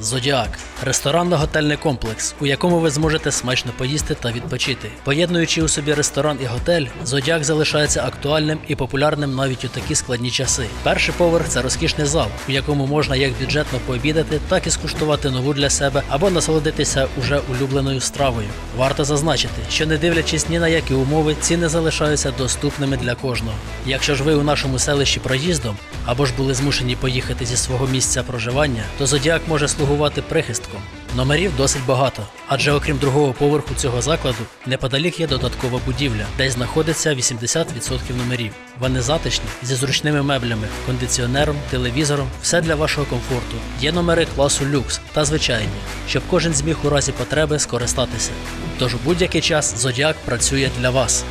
Зодіак ресторанно-готельний комплекс, у якому ви зможете смачно поїсти та відпочити. Поєднуючи у собі ресторан і готель, Зодіак залишається актуальним і популярним навіть у такі складні часи. Перший поверх це розкішний зал, у якому можна як бюджетно пообідати, так і скуштувати нову для себе або насолодитися уже улюбленою стравою. Варто зазначити, що не дивлячись ні на які умови, ціни залишаються доступними для кожного. Якщо ж ви у нашому селищі проїздом або ж були змушені поїхати зі свого місця проживання, то Зодіак може слугувати прихистком. Номерів досить багато, адже окрім другого поверху цього закладу, неподалік є додаткова будівля, де знаходиться 80% номерів. Вони затишні зі зручними меблями, кондиціонером, телевізором, все для вашого комфорту. Є номери класу люкс та звичайні, щоб кожен зміг у разі потреби скористатися. Тож у будь-який час Зодіак працює для вас.